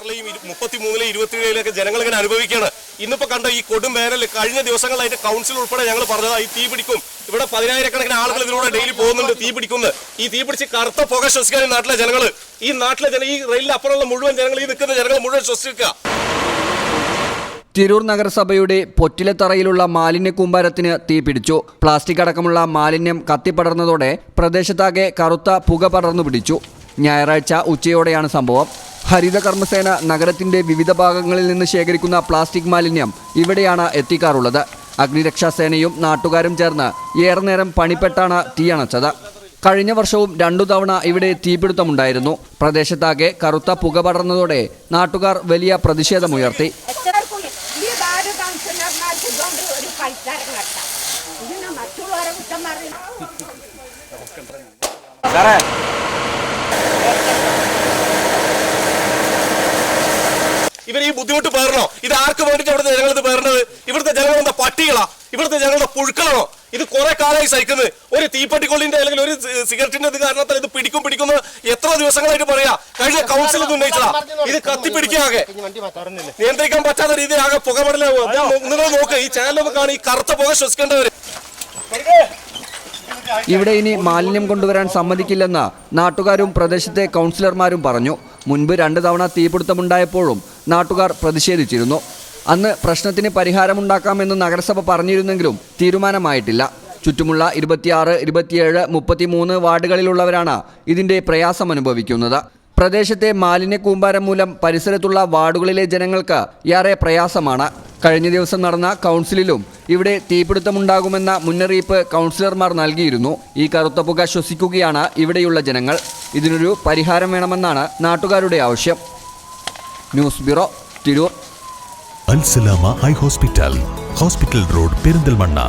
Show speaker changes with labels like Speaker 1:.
Speaker 1: മുപ്പത്തി മൂന്നിലെ ഇരുപത്തിയേഴിലൊക്കെ ജനങ്ങൾ ഇങ്ങനെ അനുഭവിക്കുകയാണ്. ഇന്നിപ്പോ കണ്ട ഈ കൊടും വേനൽ കഴിഞ്ഞ ദിവസങ്ങളായിട്ട് കൗൺസിൽ ഉൾപ്പെടെ ഞങ്ങൾ പറഞ്ഞത് ഈ തീ പിടിക്കും. ഇവിടെ പതിനായിരക്കണക്കിന് ആളുകൾ ഇതിലൂടെ ഡെയിലി പോകുന്നുണ്ട് തീ പിടിക്കുന്നു ഈ തീ പിടിച്ച് കറുത്ത പുക ശ്വസിക്കാൻ ഈ നാട്ടിലെ ജനങ്ങൾ ഈ നാട്ടിലെ ജന ഈ റെയിലിൽ അപ്പുറമുള്ള മുഴുവൻ ജനങ്ങൾ ഈ നിൽക്കുന്ന ജനങ്ങൾ മുഴുവൻ ശ്വസിക്കുക.
Speaker 2: തിരൂർ നഗരസഭയുടെ പൊറ്റിലത്തറയിലുള്ള മാലിന്യ കൂമ്പാരത്തിന് തീപിടിച്ചു പ്ലാസ്റ്റിക് അടക്കമുള്ള മാലിന്യം കത്തിപ്പടർന്നതോടെ പ്രദേശത്താകെ കറുത്ത പുക പടർന്നു പിടിച്ചു. ഞായറാഴ്ച ഉച്ചയോടെയാണ് സംഭവം. ഹരിത കർമ്മസേന നഗരത്തിന്റെ വിവിധ ഭാഗങ്ങളിൽ നിന്ന് ശേഖരിക്കുന്ന പ്ലാസ്റ്റിക് മാലിന്യം ഇവിടെയാണ് എത്തിക്കാറുള്ളത്. അഗ്നിരക്ഷാസേനയും നാട്ടുകാരും ചേർന്ന് ഏറെ നേരം പണിപ്പെട്ടാണ് തീയണച്ചത് കഴിഞ്ഞ വർഷവും രണ്ടു തവണ ഇവിടെ തീപിടുത്തമുണ്ടായിരുന്നു. പ്രദേശത്താകെ കറുത്ത പുക പടർന്നതോടെ നാട്ടുകാർ വലിയ പ്രതിഷേധമുയർത്തി.
Speaker 3: എത്രക്കും
Speaker 1: ബുദ്ധിമുട്ട് പേരണോ ഇത് ആർക്ക് വേണ്ടിയിട്ട് ഇവിടുത്തെ ജനങ്ങൾ ഇത് പേരണത് ഇവിടുത്തെ ജനങ്ങൾ എന്താ പട്ടികളാ? ഇവിടുത്തെ ജനങ്ങളുടെ പുഴുക്കളാണോ? ഇത് കുറെ കാലമായി സഹിക്കുന്നത്. ഒരു തീപ്പെട്ടിക്കൊള്ളിന്റെ അല്ലെങ്കിൽ ഒരു സിഗരറ്റിന്റെ ഇത് കാരണത്താൽ ഇത് പിടിക്കും പിടിക്കുന്ന എത്ര ദിവസങ്ങളായിട്ട് പറയാ. കഴിഞ്ഞ കൗൺസിൽ ഇത് ഉന്നയിച്ചതാ. ഇത് കത്തിപ്പിടിക്കാകെ നിയന്ത്രിക്കാൻ പറ്റാത്ത രീതിയിലാകെ പുകപടലാവുക നിങ്ങൾ നോക്ക് ഈ ചാനൽ നമുക്കാണ് ഈ കറുത്ത പുക ശ്വസിക്കേണ്ടവര്.
Speaker 2: ഇവിടെ ഇനി മാലിന്യം കൊണ്ടുവരാൻ സമ്മതിക്കില്ലെന്ന് നാട്ടുകാരും പ്രദേശത്തെ കൗൺസിലർമാരും പറഞ്ഞു. മുൻപ് രണ്ട് തവണ തീപിടുത്തമുണ്ടായപ്പോഴും നാട്ടുകാർ പ്രതിഷേധിച്ചിരുന്നു. അന്ന് പ്രശ്നത്തിന് പരിഹാരമുണ്ടാക്കാമെന്ന് നഗരസഭ പറഞ്ഞിരുന്നെങ്കിലും തീരുമാനമായിട്ടില്ല. ചുറ്റുമുള്ള ഇരുപത്തിയാറ് ഇരുപത്തിയേഴ് മുപ്പത്തിമൂന്ന് വാർഡുകളിലുള്ളവരാണ് ഇതിന്റെ പ്രയാസം അനുഭവിക്കുന്നത് പ്രദേശത്തെ മാലിന്യ കൂമ്പാരം മൂലം പരിസരത്തുള്ള വാർഡുകളിലെ ജനങ്ങൾക്ക് ഏറെ പ്രയാസമാണ്. കഴിഞ്ഞ ദിവസം നടന്ന കൗൺസിലിലും ഇവിടെ തീപിടുത്തമുണ്ടാകുമെന്ന മുന്നറിയിപ്പ് കൗൺസിലർമാർ നൽകിയിരുന്നു. ഈ കറുത്ത പുക ശ്വസിക്കുകയാണ് ഇവിടെയുള്ള ജനങ്ങൾ. ഇതിനൊരു പരിഹാരം വേണമെന്നാണ് നാട്ടുകാരുടെ ആവശ്യം. News bureau Tirur.
Speaker 4: Alsalama eye hospital. Hospital road Perinthalmanna.